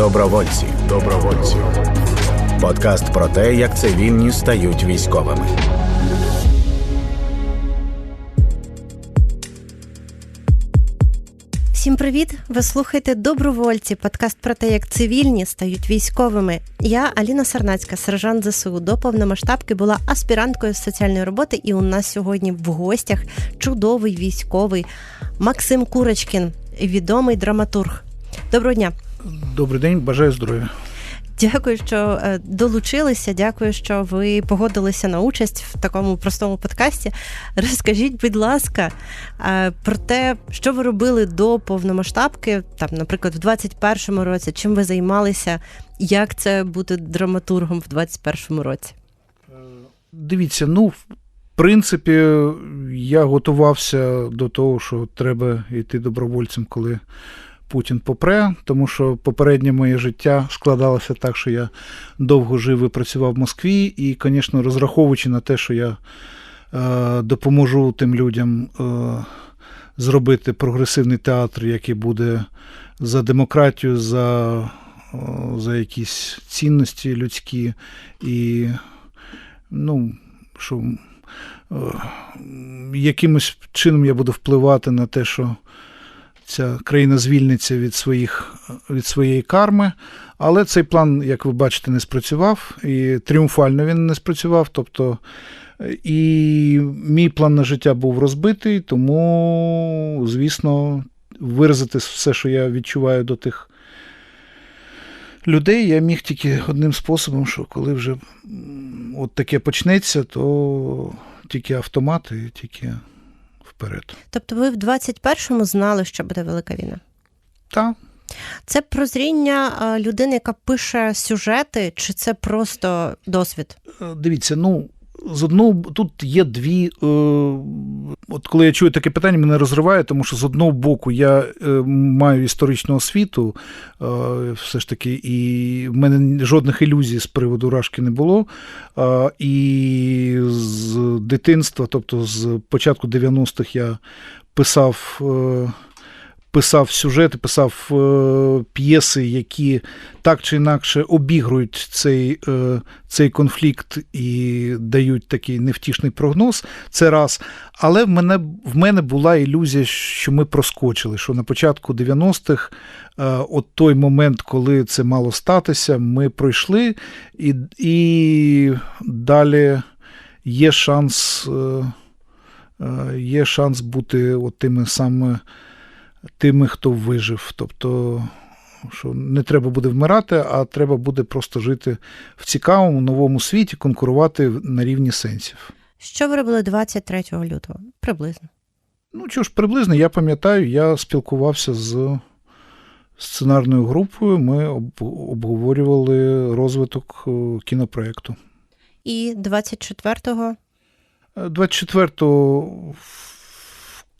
Добровольці. Добровольці. Подкаст про те, як цивільні стають військовими. Всім привіт! Ви слухаєте Добровольці, подкаст про те, як цивільні стають військовими. Я Аліна Сарнацька, сержант ЗСУ. До повномасштабки була аспіранткою соціальної роботи, і у нас сьогодні в гостях чудовий військовий Максим Курочкін, відомий драматург. Доброго дня! Добрий день, бажаю здоров'я. Дякую, що е, долучилися. Дякую, що ви погодилися на участь в такому простому подкасті. Розкажіть, будь ласка, е, про те, що ви робили до повномасштабки, там, наприклад, в 21-му році, чим ви займалися, як це бути драматургом в 21-му році? Дивіться, ну, в принципі, я готувався до того, що треба йти добровольцем, коли. Путін попре, тому що попереднє моє життя складалося так, що я довго жив і працював в Москві, і, звісно, розраховуючи на те, що я е, допоможу тим людям е, зробити прогресивний театр, який буде за демократію, за, е, за якісь цінності людські, і ну, що е, якимось чином я буду впливати на те, що ця країна звільниться від своїх, від своєї карми. Але цей план, як ви бачите, не спрацював, і тріумфально він не спрацював. Тобто, і мій план на життя був розбитий, тому, звісно, виразити все, що я відчуваю до тих людей, я міг тільки одним способом, що коли вже от таке почнеться, то тільки автомат і тільки вперед. Тобто ви в 21-му знали, що буде велика війна? Так. Це прозріння людини, яка пише сюжети, чи це просто досвід? Дивіться, ну. З одного тут є дві. Е, от коли я чую таке питання, мене розриває, тому що з одного боку я е, маю історичну освіту, е, все ж таки, і в мене жодних ілюзій з приводу Рашки не було. Е, і з дитинства, тобто з початку 90-х, я писав. Е, писав сюжети, писав е, п'єси, які так чи інакше обігрують цей е, цей конфлікт і дають такий невтішний прогноз. Це раз. Але в мене в мене була ілюзія, що ми проскочили. Що на початку 90-х, е, от той момент, коли це мало статися, ми пройшли, і, і далі є шанс. Е, е, Є шанс бути от тими самими тими, хто вижив. Тобто, що не треба буде вмирати, а треба буде просто жити в цікавому новому світі, конкурувати на рівні сенсів. Що ви робили 23 лютого? Приблизно. Ну, що ж, приблизно, я пам'ятаю, я спілкувався з сценарною групою, ми обговорювали розвиток е, кінопроєкту. І 24-го? 24-го,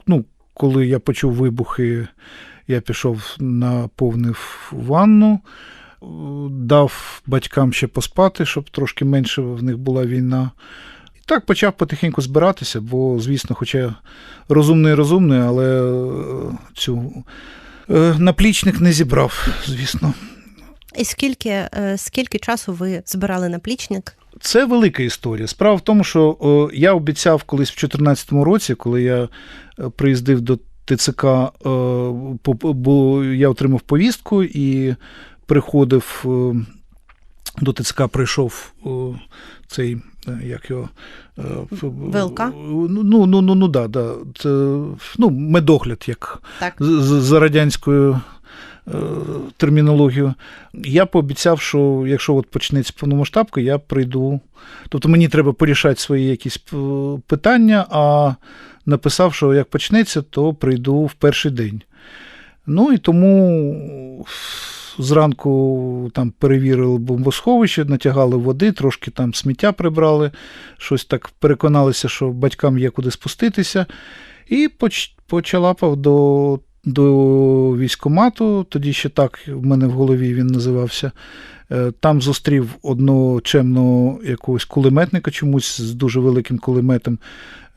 ну, коли я почув вибухи, я пішов наповнив ванну, дав батькам ще поспати, щоб трошки менше в них була війна. І так почав потихеньку збиратися, бо, звісно, хоча розумний розумний, але цю е, наплічник не зібрав, звісно. І скільки, е, скільки часу ви збирали наплічник? Це велика історія. Справа в тому, що о, я обіцяв колись в 2014 році, коли я приїздив до ТЦК, бо я отримав повістку і приходив до ТЦК, прийшов цей. Як його ВЛК? Ну, ну, ну, ну, да, да. Це, ну, медогляд, як так. за радянською термінологією. Я пообіцяв, що якщо от почнеться повномасштабка, я прийду. Тобто мені треба порішати свої якісь питання, а написав, що як почнеться, то прийду в перший день. Ну і тому зранку там перевірили бомбосховище, натягали води, трошки там сміття прибрали, щось так переконалися, що батькам є куди спуститися. І почалапав до до військомату, тоді ще так в мене в голові він називався. Е, Там зустрів одного чемного якогось кулеметника чомусь з дуже великим кулеметом.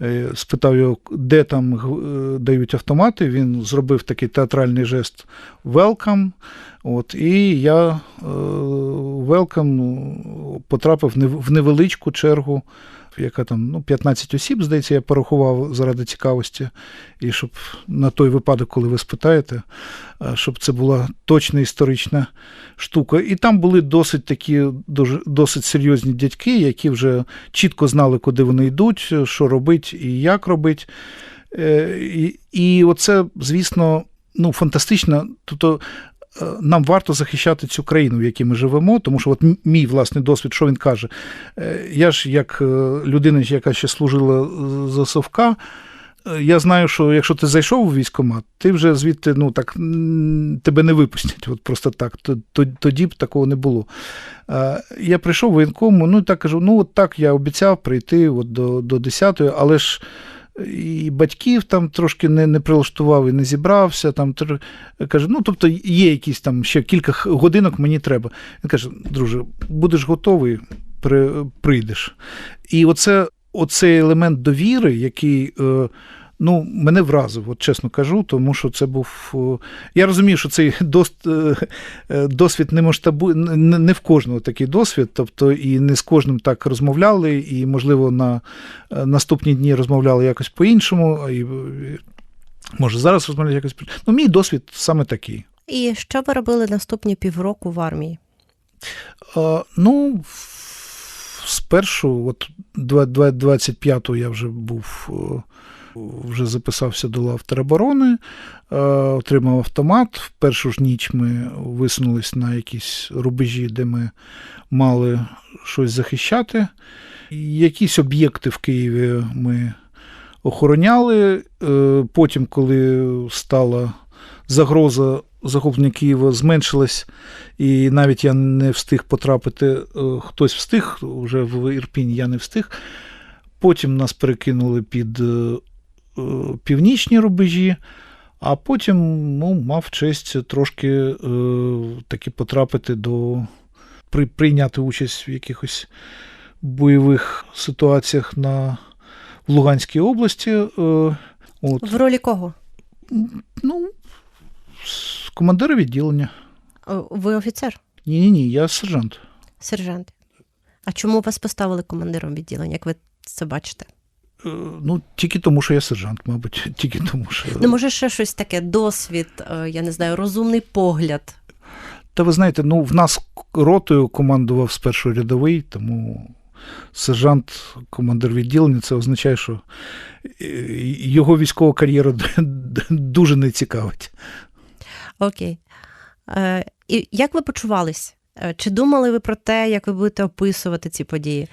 Е, Спитав його, де там е, дають автомати. Він зробив такий театральний жест welcome. От, і я welcome ну, потрапив в невеличку чергу, яка там ну, 15 осіб, здається, я порахував заради цікавості. І щоб на той випадок, коли ви спитаєте, щоб це була точна історична штука. І там були досить такі досить серйозні дядьки, які вже чітко знали, куди вони йдуть, що робить і як робить. Е, І, і оце, звісно, ну, фантастично. Тобто нам варто захищати цю країну, в якій ми живемо, тому що от мій власний досвід, що він каже. Е, Я ж як е, людина, яка ще служила е, за Совка, е, я знаю, що якщо ти зайшов у військкомат, ти вже звідти ну, так, тебе не випустять. От просто так. Тоді б такого не було. Е, Я прийшов воєнкому, ну і так кажу: ну от так я обіцяв прийти от до, до 10-ї, але ж і батьків там трошки не, не прилаштував і не зібрався. Там тр- каже, ну тобто є якісь там ще кілька годинок мені треба. Він каже: друже, будеш готовий, при, прийдеш. І оце, оцей елемент довіри, який. Е, Ну, мене вразив, от чесно кажу, тому що це був. е, Я розумію, що цей е, е, досвід не масштабу, не, в кожного такий досвід, тобто і не з кожним так розмовляли, і, можливо, на наступні дні розмовляли якось по-іншому, і, може зараз розмовляють якось Ну, мій досвід саме такий. І що ви робили наступні півроку в армії? А, ну, спершу, от два- два- 25-го я вже був, вже записався до лав тероборони, е, отримав автомат. В першу ж ніч ми висунулись на якісь рубежі, де ми мали щось захищати. Якісь об'єкти в Києві ми охороняли. Е, Потім, коли стала загроза захоплення Києва зменшилась, і навіть я не встиг потрапити, е, хтось встиг, вже в Ірпінь я не встиг. Потім нас перекинули під північні рубежі, а потім ну, мав честь трошки е, таки потрапити до при, прийняти участь в якихось бойових ситуаціях на в Луганській області. Е, от. В ролі кого? Ну, командира відділення. Ви офіцер, Ні, ні, ні, я сержант. сержант. А чому вас поставили командиром відділення, як ви це бачите? Е, Ну, тільки тому, що я сержант, мабуть, тільки тому, що. Ну, може, ще щось таке, досвід, е, я не знаю, розумний погляд. Та ви знаєте, ну, в нас ротою командував спершу рядовий, тому сержант, командир відділення, це означає, що е, його військова кар'єра дуже не цікавить. Окей. Е, і як ви почувались? Чи думали ви про те, як ви будете описувати ці події?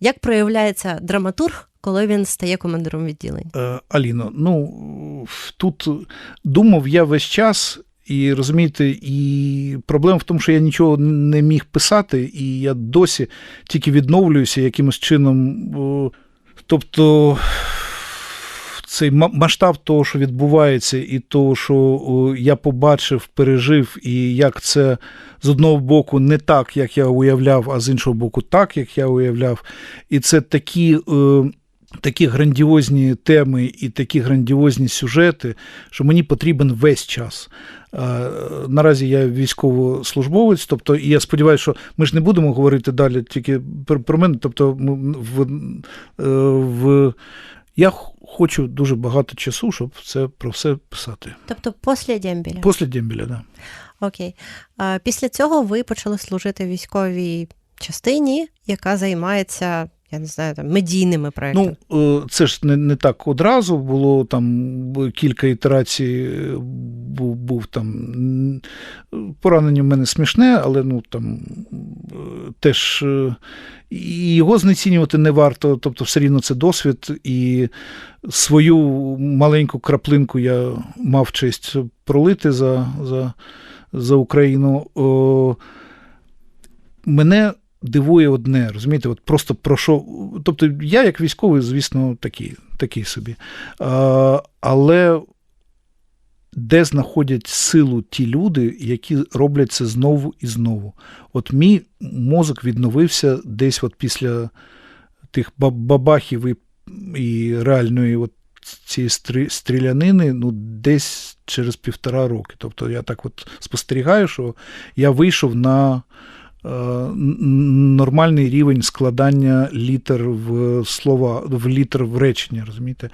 Як проявляється драматург, коли він стає командиром відділення? Е, Аліно, ну тут думав я весь час, і розумієте, і проблема в тому, що я нічого не міг писати, і я досі тільки відновлююся якимось чином. Тобто. Цей масштаб того, що відбувається, і того, що я побачив, пережив, і як це з одного боку не так, як я уявляв, а з іншого боку, так, як я уявляв. І це такі. Такі грандіозні теми і такі грандіозні сюжети, що мені потрібен весь час. Наразі я військовослужбовець, тобто, і я сподіваюся, що ми ж не будемо говорити далі тільки про, мене. Тобто, в, е, в, я хочу дуже багато часу, щоб це про все писати. Тобто після Дембіля. Після Дембіля, да. Окей. Після цього ви почали служити військовій частині, яка займається, я не знаю, там, медійними проектами. Ну, е, це ж не, не так одразу. Було там кілька ітерацій, е, був, був там поранення в мене смішне, але ну там е, теж його знецінювати не варто. Тобто, все рівно це досвід, і свою маленьку краплинку я мав честь пролити за, за, за Україну. Мене дивує одне, розумієте, от просто про що. Тобто, я, як військовий, звісно, такий, такий собі. А, але де знаходять силу ті люди, які роблять це знову і знову. От мій мозок відновився десь от після тих бабахів і, і реальної от цієї стрілянини, ну, десь через півтора роки. Тобто я так от спостерігаю, що я вийшов на нормальний рівень складання літер в слова, в літер в речення, розумієте?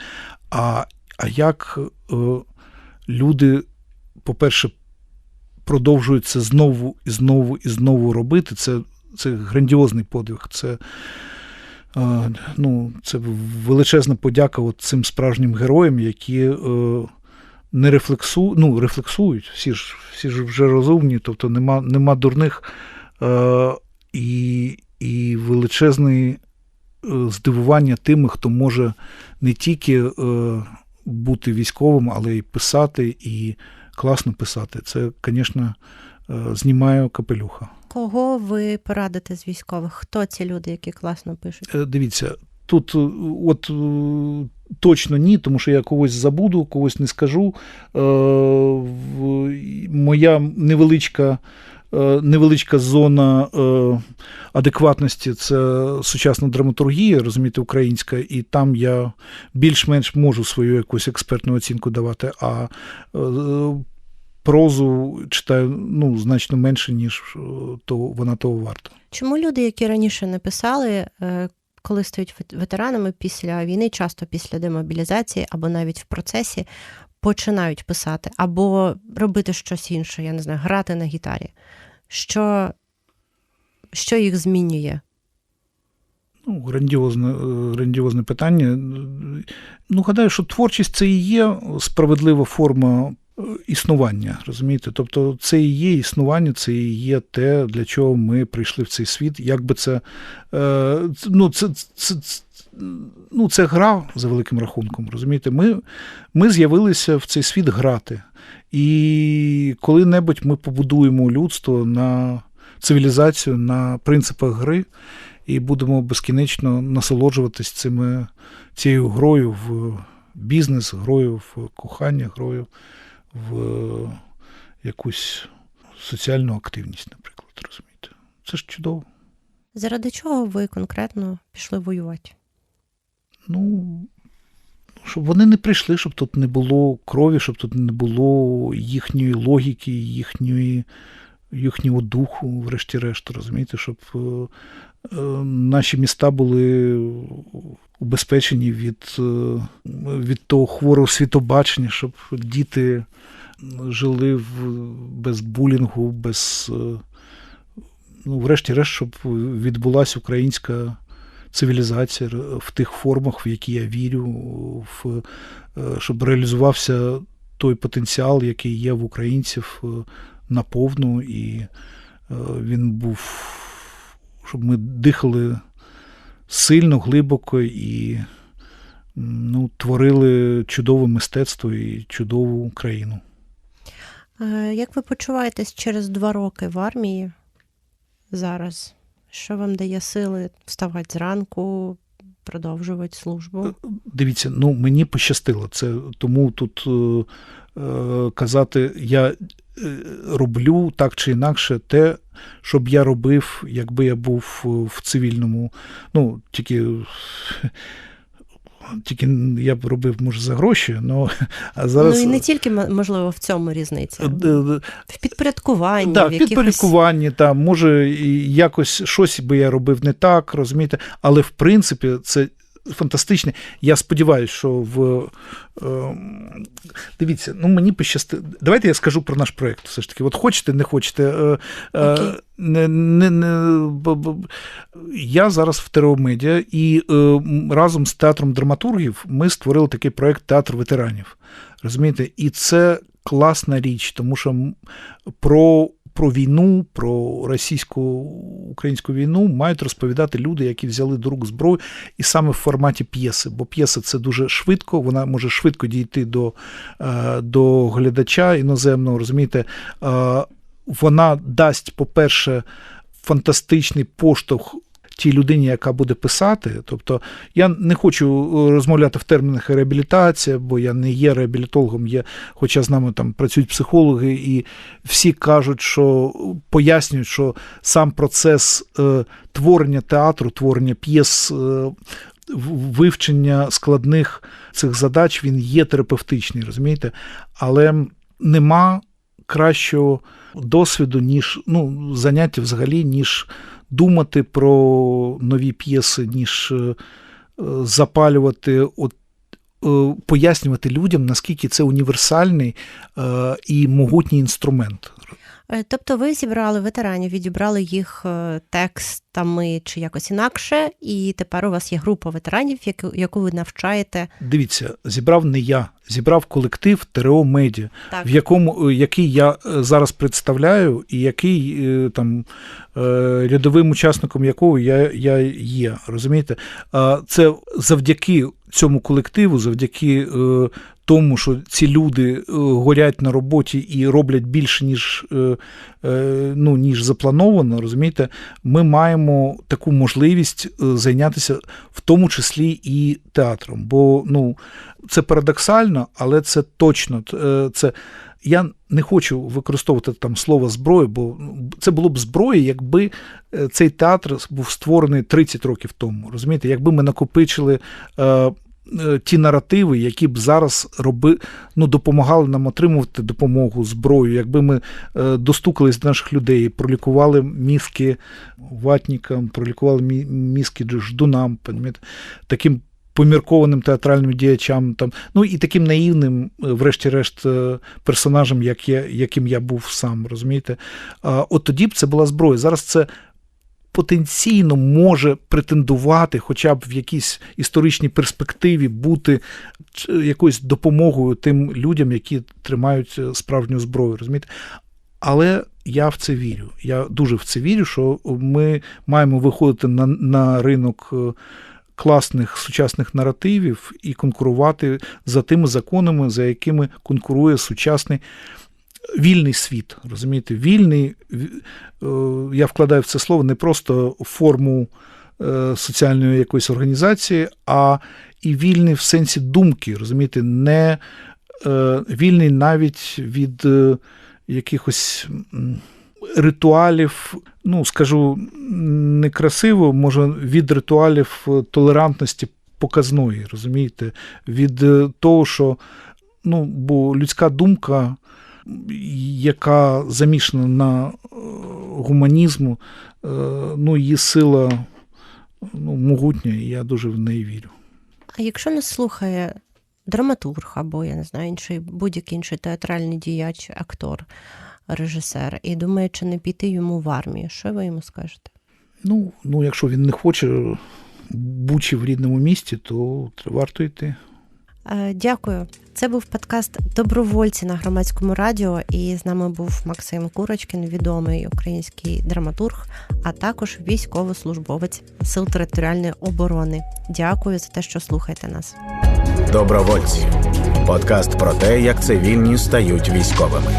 А, а як е, люди, по-перше, продовжують це знову і знову і знову робити, це, це грандіозний подвиг. Це ну, це величезна подяка от цим справжнім героям, які е, не рефлексують, ну, рефлексують, всі ж всі ж вже розумні, тобто нема нема дурних е, і і величезне здивування тими, хто може не тільки е, бути військовим, але й писати, і класно писати. Це, звісно, знімає капелюха. Кого ви порадите з військових? Хто ці люди, які класно пишуть? Е, дивіться, тут е, от е, точно ні, тому що я когось забуду, когось не скажу. Моя невеличка. Невеличка зона адекватності це сучасна драматургія, розумієте, українська, і там я більш-менш можу свою якусь експертну оцінку давати. А прозу читаю ну, значно менше, ніж е, то вона того варта. Чому люди, які раніше не писали, е, коли стають ветеранами після війни, часто після демобілізації або навіть в процесі, починають писати або робити щось інше, я не знаю, грати на гітарі? Що, Що їх змінює? Ну, грандіозне, е, грандіозне питання. Ну, гадаю, що творчість це і є справедлива форма існування. розумієте? Тобто це і є існування, це і є те, для чого ми прийшли в цей світ. Як би це, е, ну, це, це, це ну, це гра за великим рахунком. розумієте? Ми, Ми з'явилися в цей світ грати. І коли-небудь ми побудуємо людство на цивілізацію на принципах гри. І будемо безкінечно насолоджуватись цими, цією грою в бізнес, грою в кохання, грою в якусь соціальну активність, наприклад, розумієте. Це ж чудово. Заради чого ви конкретно пішли воювати? Ну, щоб вони не прийшли, щоб тут не було крові, щоб тут не було їхньої логіки, їхньої, їхнього духу, врешті-решт, розумієте, щоб е, е, наші міста були убезпечені від е, від того хворого світобачення, щоб діти жили в, без булінгу, без, ну, врешті-решт, щоб відбулася українська цивілізація в тих формах, в які я вірю, в, щоб реалізувався той потенціал, який є в українців наповну, і він був, щоб ми дихали сильно, глибоко і ну, творили чудове мистецтво і чудову країну. Як ви почуваєтесь через два роки в армії зараз? Що вам дає сили вставати зранку, продовжувати службу? Е, дивіться, ну мені пощастило. Це тому тут е, е, казати я е, роблю так чи інакше те, що б я робив, якби я був в цивільному. Ну, тільки. Тільки я б робив, може, за гроші, но, а зараз... Ну і не тільки, можливо, в цьому різниця. В підпорядкуванні. Так, в підпорядкуванні, якихось... там, може, якось щось би я робив не так, розумієте, але в принципі це фантастичне. Я сподіваюся, що в. Е, дивіться, ну мені пощастило. Давайте я скажу про наш проєкт. Все ж таки, от хочете, не хочете. Е, okay. не, не, не, Я зараз в Тереомедіа, і е, разом з театром драматургів ми створили такий проєкт Театр ветеранів. Розумієте? І це класна річ, тому що про про війну, про російсько-українську війну мають розповідати люди, які взяли до зброю, і саме в форматі п'єси. Бо п'єса це дуже швидко, вона може швидко дійти до е, до глядача іноземного. Розумієте, е, вона дасть, по-перше, фантастичний поштовх тій людині, яка буде писати. Тобто я не хочу е, розмовляти в термінах реабілітація, бо я не є реабілітологом, є, хоча з нами там працюють психологи, і всі кажуть, що пояснюють, що сам процес е, творення театру, творення п'єс. Е, Вивчення складних цих задач він є терапевтичний, розумієте? Але нема кращого досвіду, ніж ну, заняття взагалі, ніж думати про нові п'єси, ніж е, запалювати, от, е, пояснювати людям, наскільки це універсальний е, і могутній інструмент. Е, тобто ви зібрали ветеранів, відібрали їх е, текстами чи якось інакше, і тепер у вас є група ветеранів, яку, яку ви навчаєте. Дивіться, зібрав не я, зібрав колектив ТРО Медіа, Так. в якому е, який я зараз представляю, і який там рядовим учасником якого я, я є. Розумієте? Це завдяки цьому колективу, завдяки тому, що ці люди горять на роботі і роблять більше, ніж ну, ніж заплановано, розумієте, ми маємо таку можливість зайнятися в тому числі і театром. Бо ну, це парадоксально, але це точно. Це я не хочу використовувати там слово зброю, бо це було б зброя, якби цей театр був створений 30 років тому. Розумієте, якби ми накопичили. Ті наративи, які б зараз роби, ну, допомагали нам отримувати допомогу зброю, якби ми достукались до наших людей, пролікували мізки ватникам, пролікували мізки ждунам, таким поміркованим театральним діячам, там, ну і таким наївним, врешті-решт, персонажем, як я, яким я був сам, розумієте? От тоді б це була зброя. Зараз це. Потенційно може претендувати, хоча б в якійсь історичній перспективі бути якоюсь допомогою тим людям, які тримають справжню зброю, розумієте? Але я в це вірю. Я дуже в це вірю, що ми маємо виходити на, на ринок класних сучасних наративів і конкурувати за тими законами, за якими конкурує сучасний вільний світ. Розумієте, вільний, я вкладаю в це слово не просто форму соціальної якоїсь організації, а і вільний в сенсі думки, розумієте, не вільний навіть від якихось ритуалів, ну скажу некрасиво, може, від ритуалів толерантності показної, розумієте, від того, що ну, бо людська думка, яка замішана на гуманізму, ну, її сила ну, могутня, і я дуже в неї вірю. А якщо нас слухає драматург або я не знаю, інший будь-який інший театральний діяч, актор, режисер, і думає, чи не піти йому в армію, що ви йому скажете? Ну, ну якщо він не хоче бути в рідному місті, то варто йти. Дякую. Це був подкаст Добровольці на громадському радіо. І з нами був Максим Курочкін, відомий український драматург, а також військовослужбовець Сил територіальної оборони. Дякую за те, що слухаєте нас. Добровольці. Подкаст про те, як цивільні стають військовими.